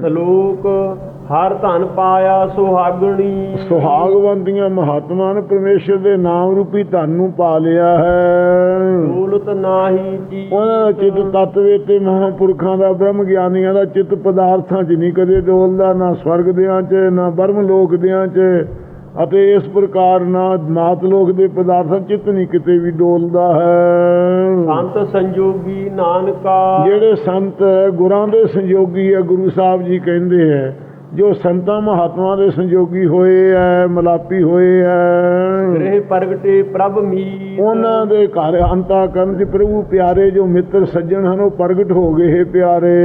ਸ਼ਲੋਕ ਹਰ ਧਨ ਪਾਇਆ ਸੁਹਾਗਣੀ। ਸੁਹਾਗਵੰਤੀਆਂ ਮਹਾਤਮਾ ਨੇ ਪਰਮੇਸ਼ਰ ਦੇ ਨਾਮ ਰੂਪੀ ਧਨ ਨੂੰ ਪਾ ਲਿਆ ਹੈ। ਦੌਲਤ ਨਾਹੀ ਜੀ। ਉਹਨਾਂ ਚਿੱਤ ਤਤਵੇ ਤੇ ਮਹਾਂਪੁਰਖਾਂ ਦਾ ਬ੍ਰਹਮ ਗਿਆਨੀਆਂ ਦਾ ਚਿੱਤ ਪਦਾਰਥਾਂ 'ਚ ਨਹੀਂ ਕਦੇ ਡੋਲਦਾ ਨਾ ਸਵਰਗ ਦਿਆਂ 'ਚ ਨਾ ਬਰਮ ਲੋਕ ਦਿਆਂ 'ਚ। ਅਤੇ ਇਸ ਪ੍ਰਕਾਰ ਨਾ ਮਾਤ ਲੋਕ ਦੇ ਪਦਾਰਥਾਂ ਚਿੱਤ ਨਹੀਂ ਕਿਤੇ ਵੀ ਡੋਲਦਾ ਹੈ। ਸੰਤ ਸੰਜੋਗੀ ਨਾਨਕਾ। ਜਿਹੜੇ ਸੰਤ ਗੁਰਾਂ ਦੇ ਸੰਯੋਗੀ ਹੈ ਗੁਰੂ ਸਾਹਿਬ ਜੀ ਕਹਿੰਦੇ ਹੈ ਜੋ ਸੰਤਾਂ ਮਹਾਤਮਾ ਦੇ ਸੰਯੋਗੀ ਹੋਏ ਹੈ ਮਲਾਪੀ ਹੋਏ ਹੈ। ਗ੍ਰਹਿ ਪ੍ਰਗਟੇ ਪ੍ਰਭ ਮੀਤ। ਉਹਨਾਂ ਦੇ ਘਰ ਅੰਤਾ ਕਰਨ ਚ ਪ੍ਰਭੂ ਪਿਆਰੇ ਜੋ ਮਿੱਤਰ ਸੱਜਣ ਹਨ ਉਹ ਪ੍ਰਗਟ ਹੋ ਗਏ ਹੈ ਪਿਆਰੇ।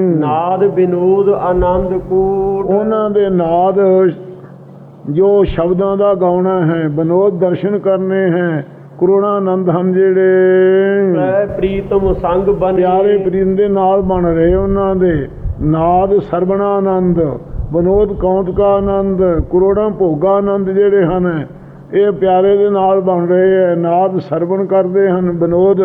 ਨਾਦ ਬਿਨੋਦ ਆਨੰਦ ਕੂਟ। ਉਹਨਾਂ ਦੇ ਨਾਦ ਜੋ ਸ਼ਬਦਾਂ ਦਾ ਗਾਉਣਾ ਹੈ ਬਨੋਦ ਦਰਸ਼ਨ ਕਰਨੇ ਹੈ ਕਰੋਨਾ ਆਨੰਦ ਹਨ ਜਿਹੜੇ। ਪ੍ਰੈ ਪ੍ਰੀਤਮ ਸੰਗ ਬਨੇ ਪਿਆਰੇ ਪ੍ਰੀਤ ਦੇ ਨਾਲ ਬਣ ਰਹੇ ਉਹਨਾਂ ਦੇ। ਨਾਦ ਸਰਵਣਾ ਆਨੰਦ ਬਨੋਦ ਕੌਂਤ ਕਾ ਆਨੰਦ ਕਰੋੜਾਂ ਭੋਗਾ ਆਨੰਦ ਜਿਹੜੇ ਹਨ ਇਹ ਪਿਆਰੇ ਦੇ ਨਾਲ ਬਣ ਰਹੇ ਹੈ। ਨਾਦ ਸਰਵਣ ਕਰਦੇ ਹਨ ਬਨੋਦ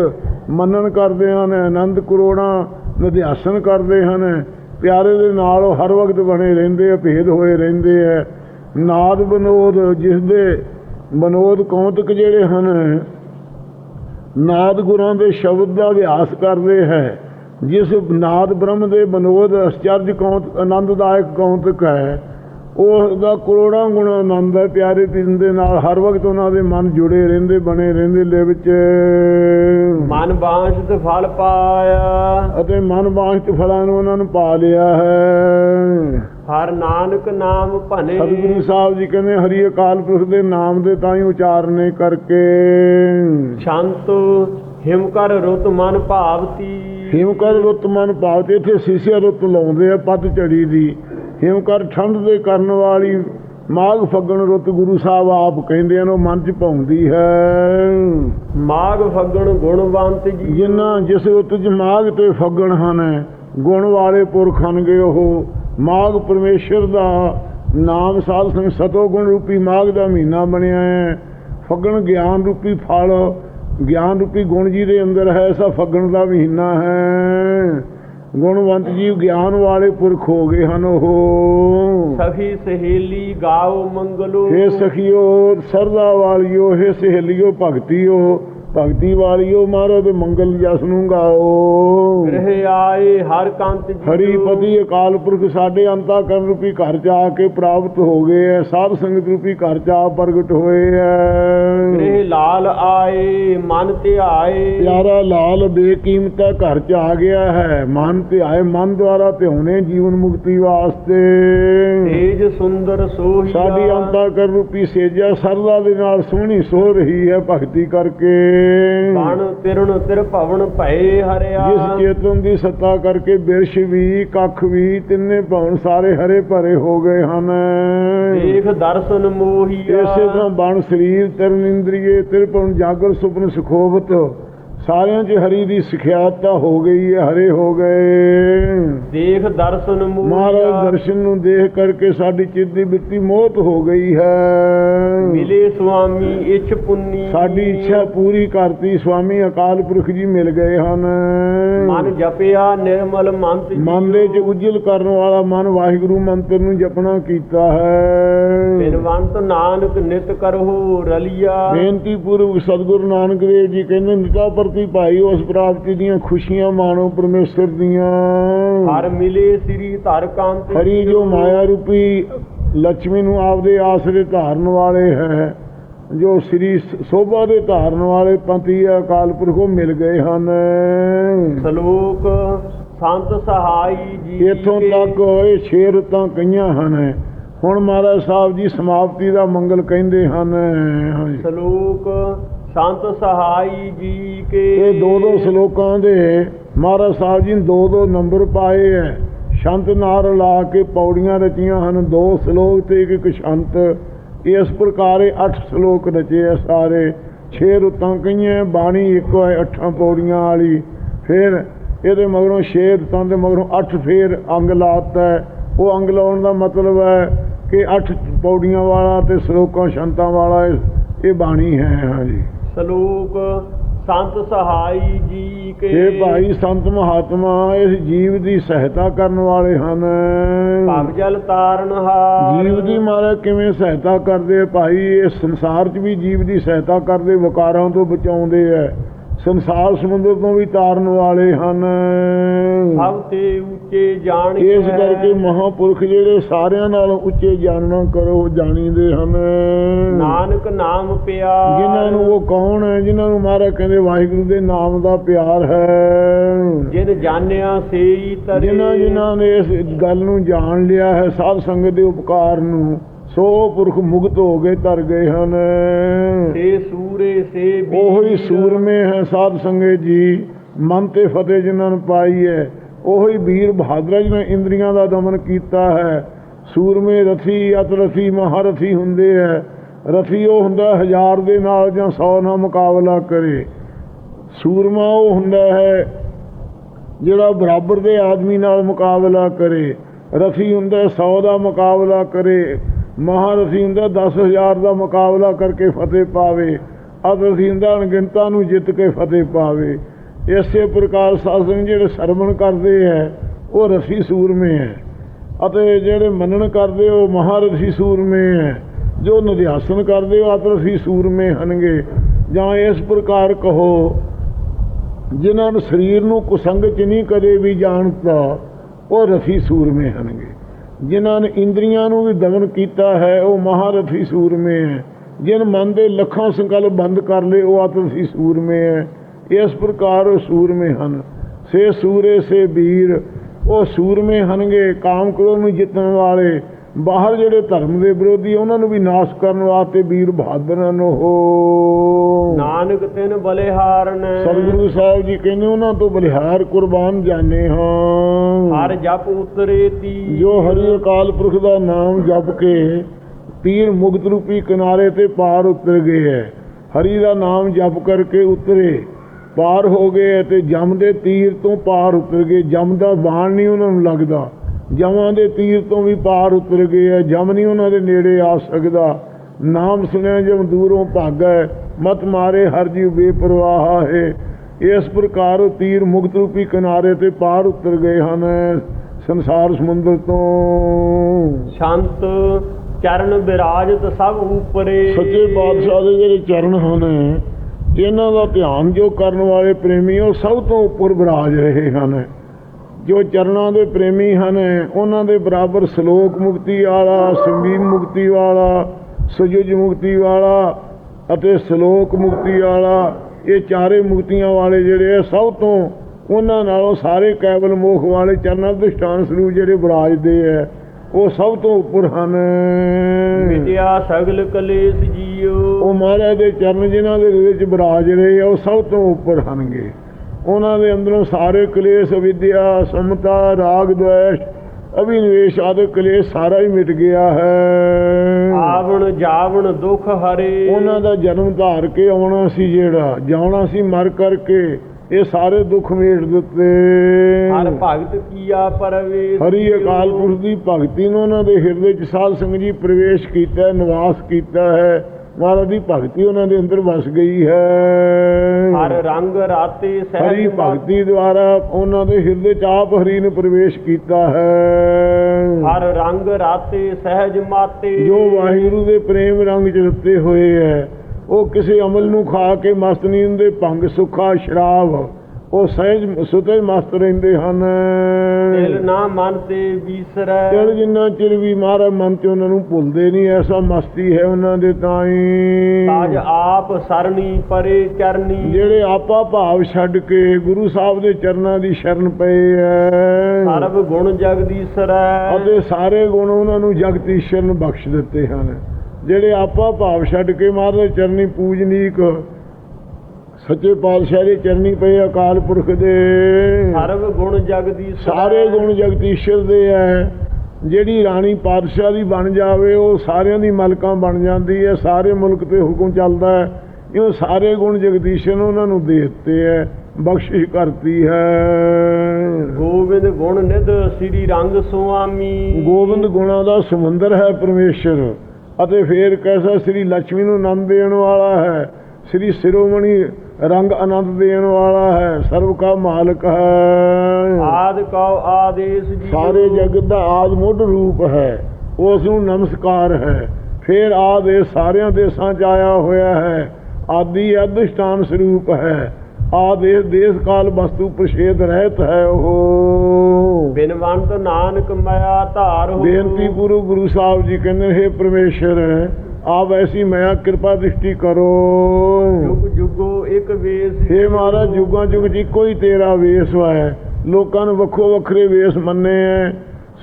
ਮੰਨਣ ਕਰਦੇ ਹਨ ਆਨੰਦ ਕਰੋੜਾਂ ਨਿਧਿਆਸਨ ਕਰਦੇ ਹਨ। ਪਿਆਰੇ ਦੇ ਨਾਲ ਉਹ ਹਰ ਵਕਤ ਬਣੇ ਰਹਿੰਦੇ ਆ ਭੇਦ ਹੋਏ ਰਹਿੰਦੇ ਆ। ਨਾਦ ਬਨੋਦ ਜਿਸ ਦੇ ਬਨੋਦ ਕੌਂਤਕ ਜਿਹੜੇ ਹਨ ਨਾਦ ਗੁਰਾਂ ਦੇ ਸ਼ਬਦ ਦਾ ਅਭਿਆਸ ਕਰਦੇ ਹੈ ਜਿਸ ਨਾਦ ਬ੍ਰਹਮ ਦੇ ਬਨੋਦ ਅਸਚਰਜ ਕੌਂਤ ਆਨੰਦਦਾਇਕ ਕੌਂਤਕ ਹੈ ਉਹ ਦਾ ਕਰੋੜਾਂ ਗੁਣ ਆਨੰਦ ਹੈ ਪਿਆਰੇ ਪੀਰ ਦੇ ਨਾਲ ਹਰ ਵਕਤ ਉਹਨਾਂ ਦੇ ਮਨ ਜੁੜੇ ਰਹਿੰਦੇ ਬਣੇ ਰਹਿੰਦੇ ਲੈ ਵਿੱਚ। ਮਨ ਬਾਂਛਤ ਫਲ ਪਾਇਆ। ਅਤੇ ਮਨ ਬਾਂਛਤ ਫਲਾਂ ਨੂੰ ਉਹਨਾਂ ਨੂੰ ਪਾ ਲਿਆ ਹੈ। ਹਰ ਨਾਨਕ ਨਾਮ ਭਨੇ। ਸਤਿਗੁਰੂ ਸਾਹਿਬ ਜੀ ਕਹਿੰਦੇ ਹਰੀ ਅਕਾਲ ਪੁਰਖ ਦੇ ਨਾਮ ਦੇ ਤਾਂ ਹੀ ਉਚਾਰਨੇ ਕਰਕੇ। ਸ਼ੰਤ ਹਿਮ ਕਰ ਰੁਤ ਮਨ ਭਾਵਤੀ। ਹਿਮਕਰ ਰੁੱਤ ਮਨ ਭਾਵ ਤੇ ਇੱਥੇ ਸੀਸਿਆ ਰੁੱਤ ਲਾਉਂਦੇ ਆ ਪੱਤ ਝੜੀ ਦੀ। ਹਿਮਕਰ ਠੰਡ ਦੇ ਕਰਨ ਵਾਲੀ ਮਾਘ ਫੱਗਣ ਰੁੱਤ ਗੁਰੂ ਸਾਹਿਬ ਆਪ ਕਹਿੰਦੇ ਹਨ ਉਹ ਮਨ ਚ ਪਾਉਂਦੀ ਹੈ। ਮਾਗ ਫਗਣ ਗੁਣਵੰਤ ਜੀ। ਜਿਨ੍ਹਾਂ ਜਿਸ ਰੁੱਤ ਚ ਮਾਘ ਤੇ ਫੱਗਣ ਹਨ ਗੁਣ ਵਾਲੇ ਪੁਰਖ ਹਨਗੇ ਉਹ। ਮਾਘ ਪਰਮੇਸ਼ਰ ਦਾ ਨਾਮ ਸਾਧ ਸੰਗ ਸਤੋ ਗੁਣ ਰੂਪੀ ਮਾਘ ਦਾ ਮਹੀਨਾ ਬਣਿਆ ਹੈ। ਫੱਗਣ ਗਿਆਨ ਰੂਪੀ ਫਲ ਗਿਆਨ ਰੂਪੀ ਗੁਣ ਜੀ ਦੇ ਅੰਦਰ ਹੈ ਐਸਾ ਫੱਗਣ ਦਾ ਮਹੀਨਾ ਹੈ। ਗੁਣਵੰਤ ਜੀ ਗਿਆਨ ਵਾਲੇ ਪੁਰਖ ਹੋ ਗਏ ਹਨ ਉਹ। ਸਖੀ ਸਹੇਲੀ ਗਾਓ ਮੰਗਲੋ। ਹੇ ਸਖੀਓ ਸਰਦਾ ਵਾਲਿਓ ਹੇ ਸਹੇਲਿਓ ਭਗਤੀਓ ਭਗਤੀ ਵਾਲਿਓ ਮਹਾਰਾਜ ਦੇ ਮੰਗਲ ਜਸ ਨੂੰ ਗਾਓ। ਗ੍ਰਹਿ ਆਏ ਹਰ ਕੰਤ ਜੀ ਹਰੀ ਪਤੀ ਅਕਾਲ ਪੁਰਖ ਸਾਡੇ ਅੰਤਾ ਕਰਨ ਰੂਪੀ ਘਰ ਚ ਆ ਕੇ ਪ੍ਰਾਪਤ ਹੋ ਗਏ ਐ ਸਾਧ ਸੰਗਤ ਰੂਪੀ ਘਰ ਚ ਆ ਪ੍ਰਗਟ ਹੋਏ ਐ। ਗ੍ਰਹਿ ਲਾਲ ਆਏ ਮਨ ਧਿਆਏ। ਪਿਆਰਾ ਲਾਲ ਬੇਕੀਮਤਾ ਘਰ ਚ ਆ ਗਿਆ ਹੈ। ਮਨ ਤੇ ਆਏ ਮਨ ਦੁਆਰਾ ਧਿਆਉਣੇ ਜੀਵਨ ਮੁਕਤੀ ਵਾਸਤੇ। ਤੇਜ ਸੁੰਦਰ ਸੋਹੀ ਸਾਡੀ ਅੰਤਾ ਕਰਨ ਰੂਪੀ ਸੇਜਾ ਸਰਦਾ ਦੇ ਨਾਲ ਸੋਹਣੀ ਸੋ ਰਹੀ ਹੈ ਭਗਤੀ ਕਰਕੇ। ਬਣ ਤਿਰਣ ਤਿਰ ਭਵਨ ਭਏ ਹਰਿਆ। ਜਿਸ ਚੇਤਨ ਦੀ ਸੱਤਾ ਕਰਕੇ ਬਿਰਸ਼ ਵੀ ਕੱਖ ਵੀ ਤਿੰਨੇ ਭਵਨ ਸਾਰੇ ਹਰੇ ਭਰੇ ਹੋ ਗਏ ਹਨ। ਦੇਖ ਦਰਸ਼ਨ ਮੋਹੀਆ। ਇਸੇ ਤਰ੍ਹਾਂ ਬਣ ਸਰੀਰ ਤਰਨ ਇੰਦਰੀਏ ਤਿਰਪਨ ਜਾਗਰ ਸੁਪਨ ਸੁਖੋਵਤ ਸਾਰਿਆਂ 'ਚ ਹਰੀ ਦੀ ਸਿਖਿਆਤਾ ਹੋ ਗਈ ਹੈ ਹਰੇ ਹੋ ਗਏ। ਦੇਖ ਦਰਸ਼ਨ ਮਹਾਰਾਜ ਮੋਹੀਆ ਦਰਸ਼ਨ ਨੂੰ ਦੇਖ ਕਰਕੇ ਸਾਡੀ ਚਿੱਤ ਦੀ ਬਿੱਤੀ ਮੋਹਤ ਹੋ ਗਈ ਹੈ। ਮਿਲੇ ਸੁਆਮੀ ਇਛ ਪੁੰਨੀ। ਸਾਡੀ ਇੱਛਾ ਪੂਰੀ ਕਰਤੀ ਸਵਾਮੀ ਅਕਾਲ ਪੁਰਖ ਜੀ ਮਿਲ ਗਏ ਹਨ। ਮਨ ਜਪਿਆ ਨਿਰਮਲ ਮੰਤ ਮਨ ਦੇ ਚ ਉਜਲ ਕਰਨ ਵਾਲਾ ਮਨ ਵਾਹਿਗੁਰੂ ਮੰਤਰ ਨੂੰ ਜਪਣਾ ਕੀਤਾ ਹੈ। ਬਿਨਵੰਤ ਨਾਨਕ ਨਿਤ ਕਰਹੁ ਰਲਿਆ। ਬੇਨਤੀ ਪੂਰਵਕ ਸਤਿਗੁਰੂ ਨਾਨਕ ਦੇਵ ਜੀ ਕਹਿੰਦੇ ਨਿਤਾ ਪ੍ਰਤੀ ਭਾਈ ਉਸ ਪ੍ਰਾਪਤੀ ਦੀਆਂ ਖੁਸ਼ੀਆਂ ਮਾਣੋ ਪਰਮੇਸ਼ਰ ਦੀਆਂ। ਹਰ ਮਿਲੇ ਸ੍ਰੀ ਧਰ ਕਾਂਤ ਹਰੀ ਜੋ ਮਾਇਆ ਰੂਪੀ ਲక్ష్ਮੀ ਨੂੰ ਆਪਦੇ ਆਸਰੇ ਧਾਰਨ ਵਾਲੇ ਹੈ ਜੋ ਸ੍ਰੀ ਸੋਭਾ ਦੇ ਧਾਰਨ ਵਾਲੇ ਪੰਥੀ ਅਕਾਲ ਪੁਰਖੋਂ ਮਿਲ ਗਏ ਹਨ। ਸ਼ਲੋਕ ਸੰਤ ਸਹਾਈ ਜੀ ਇਥੋਂ ਤੱਕ ਇਹ ਛੇ ਰੁੱਤਾਂ ਕਈਆਂ ਹਨ। ਹੁਣ ਮਹਾਰਾਜ ਸਾਹਿਬ ਜੀ ਸਮਾਪਤੀ ਦਾ ਮੰਗਲ ਕਹਿੰਦੇ ਹਨ। ਹਾਂਜੀ ਸ਼ਲੋਕ ਸੰਤ ਸਹਾਈ ਜੀ ਕੇ। ਇਹ ਦੋ ਦੋ ਸ਼ਲੋਕਾਂ ਦੇ ਮਹਾਰਾਜ ਸਾਹਿਬ ਜੀ ਨੇ ਦੋ ਦੋ ਨੰਬਰ ਪਾਏ ਐ। ਸ਼ੰਤ ਨਾਰ ਲਾ ਕੇ ਪੌੜੀਆਂ ਰਚੀਆਂ ਹਨ। ਦੋ ਸ਼ਲੋਕ ਤੇ ਇੱਕ ਇੱਕ ਸ਼ੰਤ। ਇਸ ਪ੍ਰਕਾਰ ਇਹ ਅੱਠ ਸ਼ਲੋਕ ਰਚੇ ਐ ਸਾਰੇ। ਛੇ ਰੁੱਤਾਂ ਕਈਆਂ ਬਾਣੀ ਇੱਕੋ ਹੈ ਅੱਠਾਂ ਪੌੜੀਆਂ ਵਾਲੀ। ਫਿਰ ਇਹਦੇ ਮਗਰੋਂ ਛੇ ਰੁੱਤਾਂ ਦੇ ਮਗਰੋਂ ਅੱਠ ਫੇਰ ਅੰਗ ਲਾਤਾ ਹੈ। ਉਹ ਅੰਗ ਲਾਉਣ ਦਾ ਮਤਲਬ ਹੈ ਕਿ ਅੱਠ ਪੌੜੀਆਂ ਵਾਲਾ ਤੇ ਸ਼ਲੋਕਾਂ ਸ਼ੰਤਾਂ ਵਾਲਾ ਇਹ- ਇਹ ਬਾਣੀ ਹੈ ਹਾਂਜੀ ਸ਼ਲੋਕ ਸੰਤ ਸਹਾਈ ਜੀ ਕੇ ਇਹ ਭਾਈ ਸੰਤ ਮਹਾਤਮਾ ਇਸ ਜੀਵ ਦੀ ਸਹਾਇਤਾ ਕਰਨ ਵਾਲੇ ਹਨ। ਭਵ ਜਲ ਤਾਰਨ ਹਾਰ। ਜੀਵ ਦੀ ਮਾਰੇ ਕਿਵੇਂ ਸਹਾਇਤਾ ਕਰਦੇ ਭਾਈ? ਇਸ ਸੰਸਾਰ 'ਚ ਵੀ ਜੀਵ ਦੀ ਸਹਾਇਤਾ ਕਰਦੇ ਵਿਕਾਰਾਂ ਤੋਂ ਬਚਾਉਂਦੇ ਆ। ਸੰਸਾਰ ਸਮੁੰਦਰ ਤੋਂ ਵੀ ਤਾਰਨ ਵਾਲੇ ਹਨ। ਸਭ ਤੇ ਉੱਚੇ ਜਾਣ ਇਸ ਕਰਕੇ ਮਹਾਪੁਰਖ ਜਿਹੜੇ ਸਾਰਿਆਂ ਨਾਲੋਂ ਉੱਚੇ ਜਾਣਨਾ ਕਰੋ ਜਾਣੀਦੇ ਹਨ। ਨਾਨਕ ਨਾਮ ਪਿਆਰ। ਜਿਨ੍ਹਾਂ ਨੂੰ ਉਹ ਕੌਣ ਹੈ ਜਿਨ੍ਹਾਂ ਨੂੰ ਮਹਾਰਾਜ ਕਹਿੰਦੇ ਵਾਹਿਗੁਰੂ ਦੇ ਨਾਮ ਦਾ ਪਿਆਰ ਹੈ। ਜਿਨ ਜਾਣਿਆ ਸੇਈ ਤਰੇ। ਜਿਨ੍ਹਾਂ ਜਿਨ੍ਹਾਂ ਨੇ ਇਸ ਗੱਲ ਨੂੰ ਜਾਣ ਲਿਆ ਹੈ ਸਾਧ ਸੰਗਤ ਦੇ ਉਪਕਾਰ ਨੂੰ। ਸੋ ਪੁਰਖ ਮੁਕਤ ਹੋ ਗਏ ਤਰ ਗਏ ਹਨ। ਸੇ ਸੂਰੇ ਸੇ ਉਹੀ ਸੂਰਮੇ ਹੈ ਸਾਧ ਸੰਗਤ ਜੀ ਮਨ ਤੇ ਫਤਿਹ ਜਿਨ੍ਹਾਂ ਨੂੰ ਪਾਈ ਹੈ ਉਹੀ ਵੀਰ ਬਹਾਦਰ ਜਿਨ੍ਹਾਂ ਇੰਦਰੀਆਂ ਦਾ ਦਮਨ ਕੀਤਾ ਹੈ। ਸੂਰਮੇ ਰਥੀ ਅਤ ਰਥੀ ਮਹਾਰਥੀ ਹੁੰਦੇ ਹੈ। ਰਥੀ ਉਹ ਹੁੰਦਾ ਹਜ਼ਾਰ ਦੇ ਨਾਲ ਜਾਂ 100 ਨਾਲ ਮੁਕਾਬਲਾ ਕਰੇ। ਸੂਰਮਾ ਉਹ ਹੁੰਦਾ ਹੈ ਜਿਹੜਾ ਬਰਾਬਰ ਦੇ ਆਦਮੀ ਨਾਲ ਮੁਕਾਬਲਾ ਕਰੇ। ਰਥੀ ਹੁੰਦਾ 100 ਦਾ ਮੁਕਾਬਲਾ ਕਰੇ। ਮਹਾਰਥੀ ਹੁੰਦਾ 10000 ਦਾ ਮੁਕਾਬਲਾ ਕਰਕੇ ਫਤਿਹ ਪਾਵੇ ਅਦਰਥੀ ਹੁੰਦਾ ਅਣਗਿਣਤਾ ਨੂੰ ਜਿੱਤ ਕੇ ਫਤਿਹ ਪਾਵੇ। ਇਸੇ ਪ੍ਰਕਾਰ ਸਾਧਨ ਜਿਹੜੇ ਸਰਵਣ ਕਰਦੇ ਹੈ, ਉਹ ਰਸੀ ਸੂਰਮੇ ਹੈ। ਅਤੇ ਜਿਹੜੇ ਮੰਨਣ ਕਰਦੇ, ਉਹ ਮਹਾਰਸੀ ਸੂਰਮੇ ਹੈ। ਜੋ ਨਿਧਿਆਸਨ ਕਰਦੇ, ਉਹ ਅਤਰਥੀ ਸੂਰਮੇ ਹਨਗੇ ਜਾਂ ਇਸ ਪ੍ਰਕਾਰ ਕਹੋ, ਜਿਨ੍ਹਾਂ ਨੂੰ ਸਰੀਰ ਨੂੰ ਕੁਸੰਗ ਚ ਨਹੀਂ ਕਦੇ ਵੀ ਜਾਣਦਾ ਉਹ ਰਸੀ ਸੂਰਮੇ ਹਨਗੇ ਜਿਨ੍ਹਾਂ ਨੇ ਇੰਦਰੀਆਂ ਨੂੰ ਵੀ ਦਮਨ ਕੀਤਾ ਹੈ, ਉਹ ਮਹਾਰਥੀ ਸੂਰਮੇ ਹੈ। ਜਿਨ ਮਨ ਦੇ ਲੱਖਾਂ ਸੰਕਲਪ ਬੰਦ ਕਰ ਲਏ, ਉਹ ਆਤਰਥੀ ਸੂਰਮੇ ਹੈ। ਇਸ ਪ੍ਰਕਾਰ ਉਹ ਸੂਰਮੇ ਹਨ। ਸੇ ਸੂਰੇ, ਸੇ ਵੀਰ ਉਹ ਸੂਰਮੇ ਹਨਗੇ, ਕਾਮ ਕ੍ਰੋਧ ਨੂੰ ਜਿੱਤਣ ਵਾਲੇ। ਬਾਹਰ ਜਿਹੜੇ ਧਰਮ ਦੇ ਵਿਰੋਧੀ ਉਹਨਾਂ ਨੂੰ ਵੀ ਨਾਸ਼ ਕਰਨ ਵਾਸਤੇ ਵੀਰ ਬਹਾਦਰ ਹਨ ਉਹ ਨਾਨਕ ਤਿਨ ਬਲਿਹਾਰਨ ਸਤਿਗੁਰੂ ਸਾਹਿਬ ਜੀ ਕਹਿੰਦੇ ਉਹਨਾਂ ਤੋਂ ਬਲਿਹਾਰ ਕੁਰਬਾਨ ਜਾਣੇ ਹਾਂ। ਹਰ ਜਪ ਉਤਰੇ ਤੀ ਜੋ ਹਰੀ ਅਕਾਲ ਪੁਰਖ ਦਾ ਨਾਮ ਜਪ ਕੇ ਤੀਰ ਮੁਕਤ ਰੂਪੀ ਕਿਨਾਰੇ ਤੇ ਪਾਰ ਉਤਰ ਗਏ ਹੈ। ਹਰੀ ਦਾ ਨਾਮ ਜਪ ਕਰਕੇ ਉਤਰੇ ਪਾਰ ਹੋ ਗਏ ਤੇ ਜਮ ਦੇ ਤੀਰ ਤੋਂ ਪਾਰ ਉਤਰ ਗਏ। ਜਮ ਦਾ ਬਾਣ ਨਹੀਂ ਉਹਨਾਂ ਨੂੰ ਲੱਗਦਾ। ਜਮਾਂ ਦੇ ਤੀਰ ਤੋਂ ਵੀ ਪਾਰ ਉਤਰ ਗਏ ਜਮ ਨਹੀਂ ਉਹਨਾਂ ਦੇ ਨੇੜੇ ਆ ਸਕਦਾ। ਨਾਮ ਸੁਣਿਆ ਜਮ ਦੂਰੋਂ ਭਾਗੈ। ਮਤ ਮਾਰੇ ਹਰ ਜੀਵ ਬੇਪਰਵਾਹ ਹੈ। ਇਸ ਪ੍ਰਕਾਰ ਉਹ ਤੀਰ ਮੁਕਤ ਰੂਪੀ ਕਿਨਾਰੇ ਤੇ ਪਾਰ ਉਤਰ ਗਏ ਹਨ ਸੰਸਾਰ ਸਮੁੰਦਰ ਤੋਂ। ਸ਼ੰਤ ਚਰਨ ਬਿਰਾਜਤ ਸਭ ਉਪਰੇ। ਸੱਚੇ ਪਾਤਸ਼ਾਹ ਦੇ ਜਿਹੜੇ ਚਰਨ ਹਨ ਇਹਨਾਂ ਦਾ ਧਿਆਨ ਜੋ ਕਰਨ ਵਾਲੇ ਪ੍ਰੇਮੀ ਉਹ ਸਭ ਤੋਂ ਉੱਪਰ ਵਿਰਾਜ ਰਹੇ ਹਨ। ਜੋ ਚਰਨਾਂ ਦੇ ਪ੍ਰੇਮੀ ਹਨ ਉਹਨਾਂ ਦੇ ਬਰਾਬਰ ਸ਼ਲੋਕ ਮੁਕਤੀ ਵਾਲਾ ਸੰਗੀਤ ਮੁਕਤੀ ਵਾਲਾ ਸਜੁਜ ਮੁਕਤੀ ਵਾਲਾ ਅਤੇ ਸ਼ਲੋਕ ਮੁਕਤੀ ਵਾਲਾ ਇਹ ਚਾਰੇ ਮੁਕਤੀਆਂ ਵਾਲੇ ਜਿਹੜੇ ਆ ਸਭ ਤੋਂ ਉਹਨਾਂ ਨਾਲੋਂ ਸਾਰੇ ਕੇਵਲ ਮੋਖ ਵਾਲੇ ਚਰਨਾਂ ਦੇ ਸਥਾਨ ਸਰੂਪ ਜਿਹੜੇ ਵਿਰਾਜਦੇ ਆ ਉਹ ਸਭ ਤੋਂ ਉੱਪਰ ਹਨ। ਵਿਦਿਆ ਸਗਲ ਕਲੇਸ਼ ਜੀਓ। ਉਹ ਮਹਾਰਾਜ ਦੇ ਚਰਨ ਜਿਨ੍ਹਾਂ ਦੇ ਵਿੱਚ ਵਿਰਾਜ ਰਹੇ ਆ ਉਹ ਸਭ ਤੋਂ ਉੱਪਰ ਹਨਗੇ ਉਹਨਾਂ ਦੇ ਅੰਦਰੋਂ ਸਾਰੇ ਕਲੇਸ਼ ਵਿਦਿਆ ਸਮਤਾ ਰਾਗ ਦ્વੈਸ਼ ਅਭਿਨਵੇਸ਼ ਆਦਿ ਕਲੇਸ਼ ਸਾਰਾ ਹੀ ਮਿਟ ਗਿਆ ਹੈ। ਆਵਣ ਜਾਵਣ ਦੁਖ ਹਰੇ। ਉਹਨਾਂ ਦਾ ਜਨਮ ਧਾਰ ਕੇ ਆਉਣਾ ਸੀ ਜਿਹੜਾ ਜਾਣਾ ਸੀ ਮਰ ਕਰਕੇ ਇਹ ਸਾਰੇ ਦੁੱਖ ਮੇਟ ਦਿੱਤੇ। ਹਰ ਭਗਤ ਕੀਆ ਪਰਵੇਸ਼। ਹਰੀ ਅਕਾਲ ਪੁਰਖ ਦੀ ਭਗਤੀ ਨੂੰ ਉਹਨਾਂ ਦੇ ਹਿਰਦੇ ਚ ਸਾਧ ਸੰਗਤ ਜੀ ਪ੍ਰਵੇਸ਼ ਕੀਤਾ ਨਿਵਾਸ ਕੀਤਾ ਹੈ। ਮਹਾਰਾਜ ਦੀ ਭਗਤੀ ਉਹਨਾਂ ਦੇ ਅੰਦਰ ਵਸ ਗਈ ਹੈ। ਹਰ ਰੰਗ ਰਾਤੇ ਹਰੀ ਸਹਿਜ ਭਗਤੀ ਦੁਆਰਾ ਉਹਨਾਂ ਦੇ ਹਿਰਦੇ ਚ ਆਪ ਹਰੀ ਨੇ ਪ੍ਰਵੇਸ਼ ਕੀਤਾ ਹੈ। ਹਰ ਰੰਗ ਰਾਤੇ ਸਹਿਜ ਮਾਤੇ। ਜੋ ਵਾਹਿਗੁਰੂ ਦੇ ਪ੍ਰੇਮ ਰੰਗ ਚ ਰਤੇ ਹੋਏ ਹੈ ਉਹ ਕਿਸੇ ਅਮਲ ਨੂੰ ਖਾ ਕੇ ਮਸਤ ਨਹੀਂ ਹੁੰਦੇ ਭੰਗ ਸੁਖਾ ਸ਼ਰਾਬ ਉਹ ਸਹਿਜ ਸੁਤੇ ਮਸਤ ਰਹਿੰਦੇ ਹਨ। ਦਿਲ ਨਾ ਮਨ ਤੇ ਵੀਸਰੈ ਚਲ ਜਿੰਨਾ ਚਿਰ ਵੀ ਮਹਾਰਾਜ ਮਨ ਚ ਉਹਨਾਂ ਨੂੰ ਭੁੱਲਦੇ ਨਹੀਂ। ਐਸਾ ਮਸਤੀ ਹੈ ਉਹਨਾਂ ਦੇ ਤਾਈ। ਤਾਜ ਆਪ ਸਰਣੀ ਪਰੇ ਚਰਨੀ। ਜਿਹੜੇ ਆਪਾ ਭਾਵ ਛੱਡ ਕੇ ਗੁਰੂ ਸਾਹਿਬ ਦੇ ਚਰਨਾਂ ਦੀ ਸ਼ਰਨ ਪਏ ਐ। ਸਰਬ ਗੁਣ ਜਗਦੀਸ਼ਰੈ ਅਤੇ ਸਾਰੇ ਗੁਣ ਉਹਨਾਂ ਨੂੰ ਜਗਤ ਈਸ਼ਰ ਨੂੰ ਬਖਸ਼ ਦਿੱਤੇ ਹਨ। ਜਿਹੜੇ ਆਪਾ ਭਾਵ ਛੱਡ ਕੇ ਮਹਾਰਾਜ ਚਰਨੀ ਪੂਜਨੀਕ ਸੱਚੇ ਪਾਤਸ਼ਾਹ ਦੇ ਚਰਨੀ ਪਏ ਅਕਾਲ ਪੁਰਖ ਦੇ। ਸਰਬ ਗੁਣ ਜਗਦੀਸ਼ਰੈ ਸਾਰੇ ਗੁਣ ਜਗਦੀਸ਼ਰ ਦੇ ਐ। ਜਿਹੜੀ ਰਾਣੀ ਪਾਤਸ਼ਾਹ ਦੀ ਬਣ ਜਾਵੇ ਉਹ ਸਾਰਿਆਂ ਦੀ ਮਲਕਾਂ ਬਣ ਜਾਂਦੀ ਹੈ ਸਾਰੇ ਮੁਲਕ ਤੇ ਹੁਕਮ ਚੱਲਦਾ ਹੈ ਇਹ ਸਾਰੇ ਗੁਣ ਜਗਦੀਸ਼ਰ ਨੇ ਉਹਨਾਂ ਨੂੰ ਦੇ ਦਿੱਤੇ ਐ। ਬਖਸ਼ਿਸ਼ ਕਰਤੀ ਹੈ। ਗੋਬਿੰਦ ਗੁਣ ਨਿਧ ਸ੍ਰੀ ਰੰਗ ਸੁਆਮੀ। ਗੋਬਿੰਦ ਗੁਣਾਂ ਦਾ ਸਮੁੰਦਰ ਹੈ ਪਰਮੇਸ਼ਰ। ਅਤੇ ਫੇਰ ਕੈਸਾ ਸ੍ਰੀ ਲక్ష్ਮੀ ਨੂੰ ਨੰਦ ਦੇਣ ਵਾਲਾ ਹੈ? ਸ੍ਰੀ ਸਿਰੋਮਣੀ ਰੰਗ ਆਨੰਦ ਦੇਣ ਵਾਲਾ ਹੈ ਸਰਬ ਕਾ ਮਾਲਕ ਹੈ। ਆਦ ਕਉ ਆਦੇਸ ਜੀ ਸਾਰੇ ਜਗਤ ਦਾ ਆਦ ਮੁੱਢ ਰੂਪ ਹੈ ਉਸ ਨੂੰ ਨਮਸਕਾਰ ਹੈ। ਫਿਰ ਆਦ ਇਹ ਸਾਰਿਆਂ ਦੇਸ਼ਾਂ ਚ ਆਇਆ ਹੋਇਆ ਹੈ ਆਦੀ ਅਧਿਸ਼ਟਾਨ ਸਰੂਪ ਹੈ। ਆਦੇਸ਼ ਦੇਸ਼ ਕਾਲ ਵਸਤੂ ਪ੍ਰਸ਼ੇਦ ਰਹਿਤ ਹੈ ਉਹ। ਬਿਨਵੰਤ ਨਾਨਕ ਮਾਇਆ ਧਾਰ ਹੋ। ਬੇਨਤੀ ਗੁਰੂ ਗੁਰੂ ਸਾਹਿਬ ਜੀ ਕਹਿੰਦੇ ਹੈ ਪ੍ਰਮੇਸ਼ਰ ਆਪ ਐਸੀ ਮਾਇਆ ਕਿਰਪਾ ਦ੍ਰਿਸ਼ਟੀ ਕਰੋ। ਜੁਗ ਜੁਗੋ ਇੱਕ ਵੇਸ हे ਮਹਾਰਾਜ ਜੁਗਾਂ ਜੁਗ ਜੀ ਕੋਈ ਤੇਰਾ ਵੇਸ ਹੈ ਲੋਕਾਂ ਨੂੰ ਵੱਖੋ ਵੱਖਰੇ ਵੇਸ ਮੰਨੇ ਐ।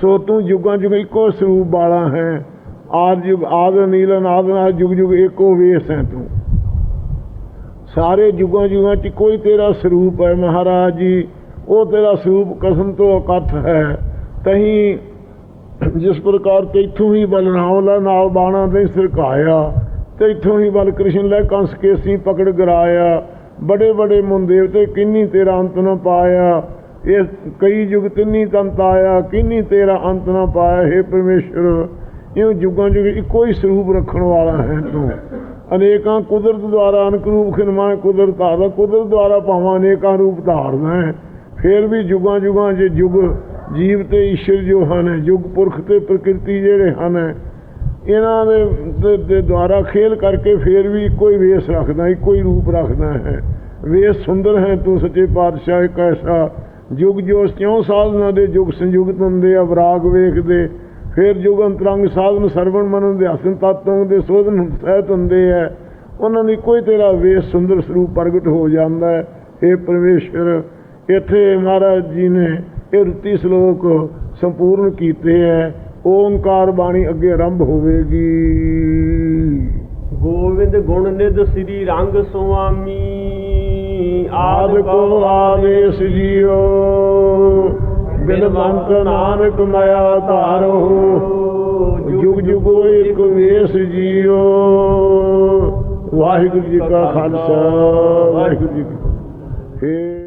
ਸੋ ਤੂੰ ਜੁਗਾਂ ਜੁਗ ਇੱਕੋ ਸਰੂਪ ਵਾਲਾ ਹੈ। ਆਦ ਜੁਗ ਆਦ ਨੀਲ ਅਨਾਦ ਨਾਲ ਜੁਗ ਜੁਗ ਇੱਕੋ ਵੇਸ ਹੈ ਤੂੰ। ਸਾਰੇ ਜੁਗਾਂ ਜੁਗਾਂ 'ਚ ਕੋਈ ਤੇਰਾ ਸਰੂਪ ਹੈ ਮਹਾਰਾਜ ਜੀ। ਉਹ ਤੇਰਾ ਸਰੂਪ ਕਸਮ ਤੋਂ ਅਕਥ ਹੈ। ਤਹੀਂ ਜਿਸ ਪ੍ਰਕਾਰ ਤੈਥੋਂ ਹੀ ਬਲ ਬਲਰਾਮਲਾ ਨਾਲ ਬਾਣਾ ਦੇ ਸਰਕਾਇਆ ਤੈਥੋਂ ਹੀ ਬਲ ਕ੍ਰਿਸ਼ਨ ਲੈ ਕੰਸ ਕੇਸੀ ਪਕੜ ਗਰਾਇਆ। ਬੜੇ ਬੜੇ ਮੁੰਨ 'ਤੇ ਕਿੰਨੀ ਤੇਰਾ ਅੰਤ ਨਾ ਪਾਇਆ। ਇਹ ਕਈ ਯੁਗ ਤਿੰਨੀ ਤੰਤ ਆਇਆ ਕਿੰਨੀ ਤੇਰਾ ਅੰਤ ਨਾ ਪਾਇਆ। हे ਪਰਮੇਸ਼ਰ ਇਹ ਯੁਗਾਂ ਯੁਗ ਇੱਕੋ ਹੀ ਸਰੂਪ ਰੱਖਣ ਵਾਲਾ ਹੈ ਤੂੰ। ਅਨੇਕਾਂ ਕੁਦਰਤ ਦੁਆਰਾ ਅਨਕ ਰੂਪ ਖਿਨਮਾ ਕੁਦਰਤ ਆਦਾ ਕੁਦਰਤ ਦੁਆਰਾ ਭਾਵਾਂ ਅਨੇਕਾਂ ਰੂਪ ਧਾਰਦਾ ਹੈ। ਫਿਰ ਵੀ ਯੁਗਾਂ ਯੁਗਾਂ ਜੇ ਜੁਗ ਜੀਵ ਤੇ ਈਸ਼ਰ ਜੋ ਹਨ ਯੁੱਗ ਪੁਰਖ ਤੇ ਪ੍ਰਕਿਰਤੀ ਜਿਹੜੇ ਹਨ, ਇਹਨਾਂ ਦੇ, ਦੇ- ਦੁਆਰਾ ਖੇਲ ਕਰਕੇ ਫਿਰ ਵੀ ਇੱਕੋ ਹੀ ਵੇਸ ਰੱਖਦਾ, ਇੱਕੋ ਹੀ ਰੂਪ ਰੱਖਦਾ ਹੈ। ਵੇਸ ਸੁੰਦਰ ਹੈ, ਤੂੰ ਸੱਚੇ ਪਾਤਸ਼ਾਹ ਇੱਕ ਐਸਾ ਜੁਗ ਜੋ ਕਿਉਂ ਸਾਧਨਾ ਦੇ ਜੁਗ ਸੰਯੁਗਤ ਹੁੰਦੇ ਆ, ਵਿਰਾਗ ਵੇਖਦੇ, ਫਿਰ ਜੁਗ ਅੰਤਰੰਗ ਸਾਧਨ ਸਰਵਣ ਮਨਨ ਦੇ ਹਸਨ ਤਤੋਂ ਦੇ ਸੋਧਨ ਸਹਿਤ ਹੁੰਦੇ ਆ। ਉਹਨਾਂ ਦੀ ਕੋਈ ਤੇਰਾ ਵੇਸ ਸੁੰਦਰ ਸਰੂਪ ਪ੍ਰਗਟ ਹੋ ਜਾਂਦਾ ਹੈ। ਇਹ ਪਰਮੇਸ਼ਰ ਇੱਥੇ ਮਹਾਰਾਜ ਜੀ ਨੇ ਇਹ ਰੁੱਤੀ ਸ਼ਲੋਕ ਸੰਪੂਰਨ ਕੀਤੇ ਹੈ ਓੰਕਾਰ ਬਾਣੀ ਅੱਗੇ ਆਰੰਭ ਹੋਵੇਗੀ। ਗੋਵਿੰਦ ਗੁਣ ਨਿਧ ਸ੍ਰੀ ਰੰਗ ਸੁਆਮੀ। ਆਦ ਕੋ ਆਦੇਸ ਜੀਓ। ਬਿਨਵੰਤ ਨਾਨਕ ਮਾਇਆ ਧਾਰੋ ਜੁਗ ਜੁਗੋ ਇੱਕ ਵੇਸ ਜੀਓ। ਵਾਹਿਗੁਰੂ ਜੀ ਕਾ ਖਾਲਸਾ। ਵਾਹਿਗੁਰੂ ਜੀ ਕੀ ਫਤਿਹ।